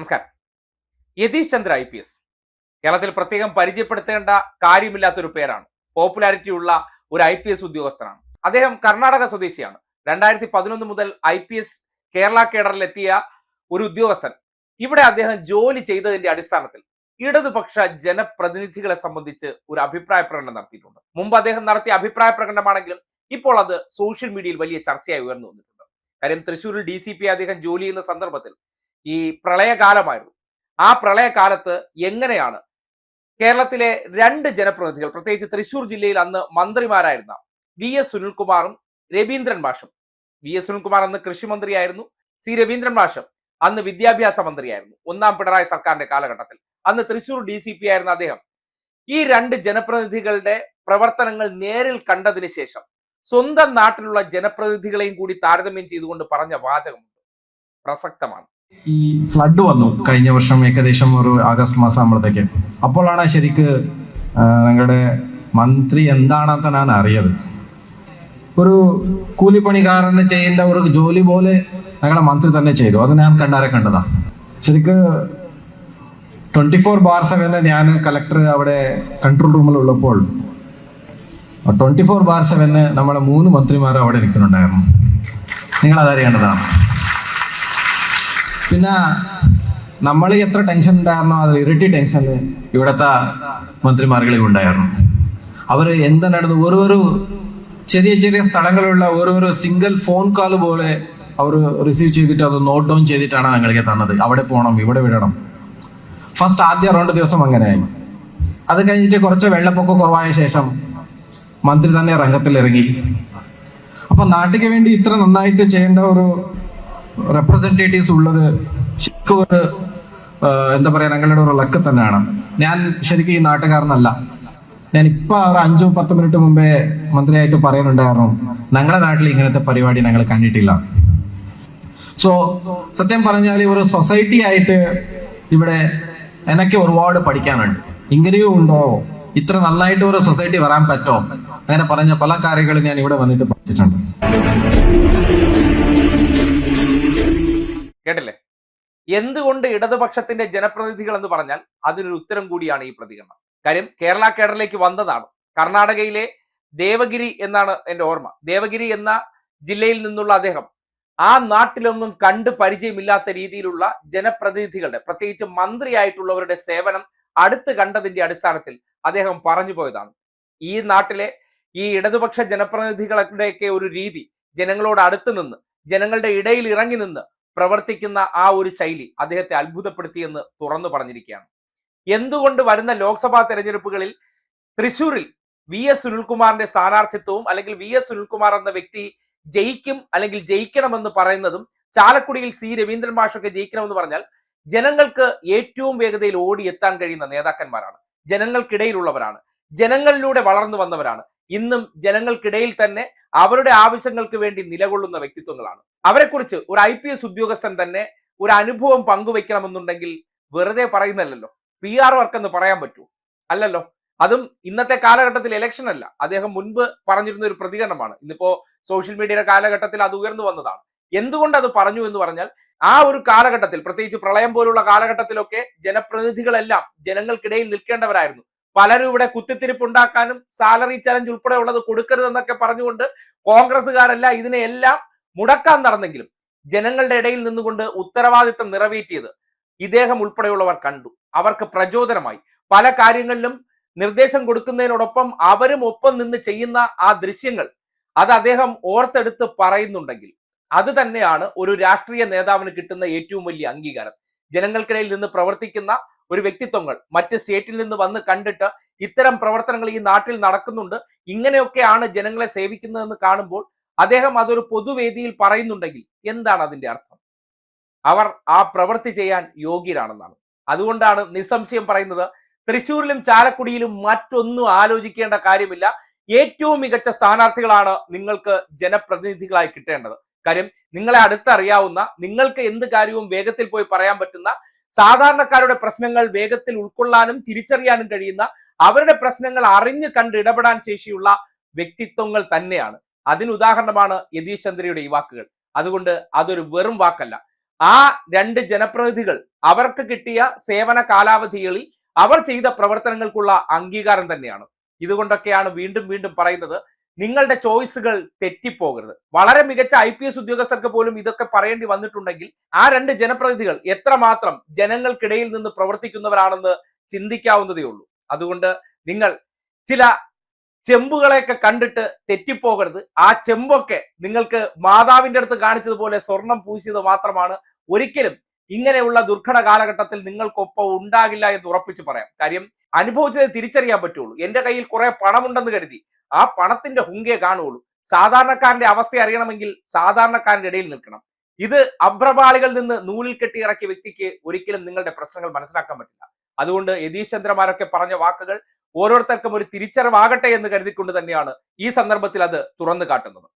നമസ്കാരം. Yathish Chandra I P S കേരളത്തിൽ പ്രത്യേകം പരിചയപ്പെടുത്തേണ്ട കാര്യമില്ലാത്തൊരു പേരാണ്. പോപ്പുലാരിറ്റി ഉള്ള ഒരു ഐ പി എസ് ഉദ്യോഗസ്ഥനാണ്. അദ്ദേഹം കർണാടക സ്വദേശിയാണ്. രണ്ടായിരത്തി പതിനൊന്ന് മുതൽ ഐ പി എസ് കേരള കേഡറിലെത്തിയ ഒരു ഉദ്യോഗസ്ഥൻ. ഇവിടെ അദ്ദേഹം ജോലി ചെയ്തതിന്റെ അടിസ്ഥാനത്തിൽ ഇടതുപക്ഷ ജനപ്രതിനിധികളെ സംബന്ധിച്ച് ഒരു അഭിപ്രായ പ്രകടനം നടത്തിയിട്ടുണ്ട്. മുമ്പ് അദ്ദേഹം നടത്തിയ അഭിപ്രായ പ്രകടനമാണെങ്കിലും ഇപ്പോൾ അത് സോഷ്യൽ മീഡിയയിൽ വലിയ ചർച്ചയായി ഉയർന്നു വന്നിട്ടുണ്ട്. കാര്യം തൃശ്ശൂരിൽ ഡി സി പി അദ്ദേഹം ജോലി ചെയ്യുന്ന സന്ദർഭത്തിൽ ഈ പ്രളയകാലമായിരുന്നു. ആ പ്രളയകാലത്ത് എങ്ങനെയാണ് കേരളത്തിലെ രണ്ട് ജനപ്രതിനിധികൾ പ്രത്യേകിച്ച് തൃശൂർ ജില്ലയിൽ അന്ന് മന്ത്രിമാരായിരുന്ന വി എസ് സുനിൽകുമാറും രവീന്ദ്രൻ മാഷും. വി എസ് സുനിൽകുമാർ അന്ന് കൃഷിമന്ത്രിയായിരുന്നു. സി രവീന്ദ്രൻ മാഷും അന്ന് വിദ്യാഭ്യാസ മന്ത്രിയായിരുന്നു. ഒന്നാം പിണറായി സർക്കാരിന്റെ കാലഘട്ടത്തിൽ. അന്ന് തൃശൂർ ഡി സി പി ആയിരുന്ന അദ്ദേഹം. ഈ രണ്ട് ജനപ്രതിനിധികളുടെ പ്രവർത്തനങ്ങൾ നേരിൽ കണ്ടതിന് ശേഷം സ്വന്തം നാട്ടിലുള്ള ജനപ്രതിനിധികളെയും കൂടി താരതമ്യം ചെയ്തുകൊണ്ട് പറഞ്ഞ വാചകമുണ്ട്. പ്രസക്തമാണ്. ഈ ഫ്ലഡ് വന്നു. കഴിഞ്ഞ വർഷം ഏകദേശം ഒരു ആഗസ്റ്റ് മാസം ആകുമ്പോഴത്തേക്ക്. അപ്പോഴാണ് ശരിക്ക് ഞങ്ങളുടെ മന്ത്രി എന്താണെന്ന് ഞാൻ അറിയത് ഒരു കൂലിപ്പണിക്കാരനെ ചെയ്യേണ്ട ഒരു ജോലി പോലെ ഞങ്ങളുടെ മന്ത്രി തന്നെ ചെയ്തു. അത് ഞാൻ കണ്ടാരെ കണ്ടതാ. ശരിക്ക് ട്വന്റി ഫോർ ബാർ സെവന് ഞാൻ കലക്ടർ അവിടെ കൺട്രോൾ റൂമിൽ ഉള്ളപ്പോൾ ട്വന്റി ഫോർ ബാർ സെവന് നമ്മളെ മൂന്ന് മന്ത്രിമാർ അവിടെ നിൽക്കുന്നുണ്ടായിരുന്നു. നിങ്ങൾ അതറിയേണ്ടതാണ് പിന്നെ നമ്മൾ എത്ര ടെൻഷൻ ഉണ്ടായിരുന്നോ അത് ഇരട്ടി ടെൻഷൻ ഇവിടത്തെ മന്ത്രിമാർകളിൽ ഉണ്ടായിരുന്നു. അവർ എന്താ നടന്നു ഓരോരോ ചെറിയ ചെറിയ സ്ഥലങ്ങളുള്ള ഓരോരോ സിംഗിൾ ഫോൺ കോൾ പോലെ അവർ റിസീവ് ചെയ്തിട്ട് അത് നോട്ട് ഡൗൺ ചെയ്തിട്ടാണ് ഞങ്ങൾക്ക് തന്നത്. അവിടെ പോകണം ഇവിടെ വിടണം. ഫസ്റ്റ് ആദ്യ രണ്ട് ദിവസം അങ്ങനെയായി. അത് കഴിഞ്ഞിട്ട് കുറച്ച് വെള്ളപ്പൊക്കം കുറവായ ശേഷം മന്ത്രി തന്നെ രംഗത്തിൽ ഇറങ്ങി അപ്പൊ നാട്ടിക്ക് വേണ്ടി ഇത്ര നന്നായിട്ട് ചെയ്യേണ്ട ഒരു റെപ്രസെന്റേറ്റീവ്സ് ഉള്ളത് ശരിക്കും എന്താ പറയാ ഞങ്ങളുടെ ഒരു ലക്ക് തന്നെയാണ്. ഞാൻ ശരിക്കും ഈ നാട്ടുകാരനല്ല. ഞാൻ ഇപ്പൊ ഒരു അഞ്ചോ പത്ത് മിനിറ്റ് മുമ്പേ മന്ത്രിയായിട്ട് പറയുന്നുണ്ടായിരുന്നു ഞങ്ങളുടെ നാട്ടിൽ ഇങ്ങനത്തെ പരിപാടി ഞങ്ങൾ കണ്ടിട്ടില്ല. സോ സത്യം പറഞ്ഞാൽ ഒരു സൊസൈറ്റി ആയിട്ട് ഇവിടെ എനിക്ക് ഒരുപാട് പഠിക്കാനുണ്ട്. ഇങ്ങനെയും ഉണ്ടോ? ഇത്ര നന്നായിട്ട് ഒരു സൊസൈറ്റി വരാൻ പറ്റോ? അങ്ങനെ പറഞ്ഞ പല കാര്യങ്ങളും ഞാൻ ഇവിടെ വന്നിട്ട് പഠിച്ചിട്ടുണ്ട്. എന്തുകൊണ്ട് ഇടതുപക്ഷത്തിന്റെ ജനപ്രതിനിധികൾ എന്ന് പറഞ്ഞാൽ അതിനൊരു ഉത്തരം കൂടിയാണ് ഈ പ്രതികരണം. കാര്യം കേരള കേഡറിലേക്ക് വന്നതാണ്. കർണാടകയിലെ ദേവഗിരി എന്നാണ് എന്റെ ഓർമ്മ. ദേവഗിരി എന്ന ജില്ലയിൽ നിന്നുള്ള അദ്ദേഹം ആ നാട്ടിലൊന്നും കണ്ട് പരിചയമില്ലാത്ത രീതിയിലുള്ള ജനപ്രതിനിധികളുടെ പ്രത്യേകിച്ച് മന്ത്രിയായിട്ടുള്ളവരുടെ സേവനം അടുത്ത് കണ്ടതിന്റെ അടിസ്ഥാനത്തിൽ അദ്ദേഹം പറഞ്ഞു പോയതാണ്. ഈ നാട്ടിലെ ഈ ഇടതുപക്ഷ ജനപ്രതിനിധികളുടെയൊക്കെ ഒരു രീതി ജനങ്ങളോട് അടുത്ത് നിന്ന് ജനങ്ങളുടെ ഇടയിൽ ഇറങ്ങി നിന്ന് പ്രവർത്തിക്കുന്ന ആ ഒരു ശൈലി അദ്ദേഹത്തെ അത്ഭുതപ്പെടുത്തിയെന്ന് തുറന്നു പറഞ്ഞിരിക്കുകയാണ്. എന്തുകൊണ്ട് വരുന്ന ലോക്സഭാ തെരഞ്ഞെടുപ്പുകളിൽ തൃശൂരിൽ വി എസ് സുനിൽകുമാറിന്റെ സ്ഥാനാർത്ഥിത്വവും അല്ലെങ്കിൽ വി എസ് സുനിൽകുമാർ എന്ന വ്യക്തി ജയിക്കും അല്ലെങ്കിൽ ജയിക്കണമെന്ന് പറയുന്നതും ചാലക്കുടിയിൽ സി രവീന്ദ്രൻ മാഷൊക്കെ ജയിക്കണമെന്ന് പറഞ്ഞാൽ ജനങ്ങൾക്ക് ഏറ്റവും വേഗതയിൽ ഓടിയെത്താൻ കഴിയുന്ന നേതാക്കന്മാരാണ്. ജനങ്ങൾക്കിടയിലുള്ളവരാണ്. ജനങ്ങളിലൂടെ വളർന്നു വന്നവരാണ്. ഇന്നും ജനങ്ങൾക്കിടയിൽ തന്നെ അവരുടെ ആവശ്യങ്ങൾക്ക് വേണ്ടി നിലകൊള്ളുന്ന വ്യക്തിത്വങ്ങളാണ്. അവരെക്കുറിച്ച് ഒരു ഐ പി എസ് ഉദ്യോഗസ്ഥൻ തന്നെ ഒരു അനുഭവം പങ്കുവെക്കണമെന്നുണ്ടെങ്കിൽ വെറുതെ പറയുന്നല്ലോ പി ആർ വർക്ക് എന്ന് പറയാൻ പറ്റൂ. അല്ലല്ലോ. അതും ഇന്നത്തെ കാലഘട്ടത്തിൽ ഇലക്ഷൻ അല്ല. അദ്ദേഹം മുൻപ് പറഞ്ഞിരുന്ന ഒരു പ്രതികരണമാണ്. ഇന്നിപ്പോ സോഷ്യൽ മീഡിയയുടെ കാലഘട്ടത്തിൽ അത് ഉയർന്നു വന്നതാണ്. എന്തുകൊണ്ട് അത് പറഞ്ഞു എന്ന് പറഞ്ഞാൽ ആ ഒരു കാലഘട്ടത്തിൽ പ്രത്യേകിച്ച് പ്രളയം പോലുള്ള കാലഘട്ടത്തിലൊക്കെ ജനപ്രതിനിധികളെല്ലാം ജനങ്ങൾക്കിടയിൽ നിൽക്കേണ്ടവരായിരുന്നു. പലരും ഇവിടെ കുത്തിത്തിരിപ്പ് ഉണ്ടാക്കാനും സാലറി ചലഞ്ച് ഉൾപ്പെടെ ഉള്ളത് കൊടുക്കരുതെന്നൊക്കെ പറഞ്ഞുകൊണ്ട് ഇതിനെ ഇതിനെയെല്ലാം മുടക്കാൻ നടന്നെങ്കിലും ജനങ്ങളുടെ ഇടയിൽ നിന്നുകൊണ്ട് ഉത്തരവാദിത്തം നിറവേറ്റിയത് ഇദ്ദേഹം ഉൾപ്പെടെയുള്ളവർ കണ്ടു. അവർക്ക് പ്രചോദനമായി. പല കാര്യങ്ങളിലും നിർദ്ദേശം കൊടുക്കുന്നതിനോടൊപ്പം അവരും ഒപ്പം നിന്ന് ചെയ്യുന്ന ആ ദൃശ്യങ്ങൾ അത് അദ്ദേഹം ഓർത്തെടുത്ത് പറയുന്നുണ്ടെങ്കിൽ അത് തന്നെയാണ് ഒരു രാഷ്ട്രീയ നേതാവിന് കിട്ടുന്ന ഏറ്റവും വലിയ അംഗീകാരം. ജനങ്ങൾക്കിടയിൽ നിന്ന് പ്രവർത്തിക്കുന്ന ഒരു വ്യക്തിത്വങ്ങൾ മറ്റ് സ്റ്റേറ്റിൽ നിന്ന് വന്ന് കണ്ടിട്ട് ഇത്തരം പ്രവർത്തനങ്ങൾ ഈ നാട്ടിൽ നടക്കുന്നുണ്ട്. ഇങ്ങനെയൊക്കെയാണ് ജനങ്ങളെ സേവിക്കുന്നതെന്ന് കാണുമ്പോൾ അദ്ദേഹം അതൊരു പൊതുവേദിയിൽ പറയുന്നുണ്ടെങ്കിൽ എന്താണ് അതിന്റെ അർത്ഥം? അവർ ആ പ്രവൃത്തി ചെയ്യാൻ യോഗ്യരാണെന്നാണ്. അതുകൊണ്ടാണ് നിസ്സംശയം പറയുന്നത് തൃശ്ശൂരിലും ചാലക്കുടിയിലും മറ്റൊന്നും ആലോചിക്കേണ്ട കാര്യമില്ല. ഏറ്റവും മികച്ച സ്ഥാനാർത്ഥികളാണ് നിങ്ങൾക്ക് ജനപ്രതിനിധികളായി കിട്ടേണ്ടത്. കാര്യം നിങ്ങളെ അടുത്തറിയാവുന്ന നിങ്ങൾക്ക് എന്ത് കാര്യവും വേഗത്തിൽ പോയി പറയാൻ പറ്റുന്ന സാധാരണക്കാരുടെ പ്രശ്നങ്ങൾ വേഗത്തിൽ ഉൾക്കൊള്ളാനും തിരിച്ചറിയാനും കഴിയുന്ന അവരുടെ പ്രശ്നങ്ങൾ അറിഞ്ഞു കണ്ട് ഇടപെടാൻ ശേഷിയുള്ള വ്യക്തിത്വങ്ങൾ തന്നെയാണ്. അതിന് ഉദാഹരണമാണ് യതീഷ് ചന്ദ്രയുടെ ഈ വാക്കുകൾ. അതുകൊണ്ട് അതൊരു വെറും വാക്കല്ല. ആ രണ്ട് ജനപ്രതിനിധികൾ അവർക്ക് കിട്ടിയ സേവന കാലാവധികളിൽ അവർ ചെയ്ത പ്രവർത്തനങ്ങൾക്കുള്ള അംഗീകാരം തന്നെയാണ്. ഇതുകൊണ്ടൊക്കെയാണ് വീണ്ടും വീണ്ടും പറയുന്നത് നിങ്ങളുടെ ചോയ്സുകൾ തെറ്റിപ്പോകരുത്. വളരെ മികച്ച ഐ പി എസ് ഉദ്യോഗസ്ഥർക്ക് പോലും ഇതൊക്കെ പറയേണ്ടി വന്നിട്ടുണ്ടെങ്കിൽ ആ രണ്ട് ജനപ്രതിനിധികൾ എത്രമാത്രം ജനങ്ങൾക്കിടയിൽ നിന്ന് പ്രവർത്തിക്കുന്നവരാണെന്ന് ചിന്തിക്കാവുന്നതേ ഉള്ളൂ. അതുകൊണ്ട് നിങ്ങൾ ചില ചെമ്പുകളെയൊക്കെ കണ്ടിട്ട് തെറ്റിപ്പോകരുത്. ആ ചെമ്പൊക്കെ നിങ്ങൾക്ക് മാതാവിന്റെ അടുത്ത് കാണിച്ചതുപോലെ സ്വർണം പൂശിയത് മാത്രമാണ്. ഒരിക്കലും ഇങ്ങനെയുള്ള ദുർഘട കാലഘട്ടത്തിൽ നിങ്ങൾക്കൊപ്പം ഉണ്ടാകില്ല എന്ന് ഉറപ്പിച്ച് പറയാം. കാര്യം അനുഭവിച്ചത് തിരിച്ചറിയാൻ പറ്റുള്ളൂ. എന്റെ കയ്യിൽ കുറെ പണമുണ്ടെന്ന് കരുതി. ആ പണത്തിന്റെ ഹുങ്കയെ കാണുകയുള്ളൂ. സാധാരണക്കാരന്റെ അവസ്ഥ അറിയണമെങ്കിൽ സാധാരണക്കാരന്റെ ഇടയിൽ നിൽക്കണം. ഇത് അഭ്രപാളികളിൽ നിന്ന് നൂലിൽ കെട്ടി ഇറക്കിയ വ്യക്തിക്ക് ഒരിക്കലും നിങ്ങളുടെ പ്രശ്നങ്ങൾ മനസ്സിലാക്കാൻ പറ്റില്ല. അതുകൊണ്ട് യതീഷ് ചന്ദ്രമാരൊക്കെ പറഞ്ഞ വാക്കുകൾ ഓരോരുത്തർക്കും ഒരു തിരിച്ചറിവാകട്ടെ എന്ന് കരുതിക്കൊണ്ട് തന്നെയാണ് ഈ സന്ദർഭത്തിൽ അത് തുറന്നു കാട്ടുന്നത്.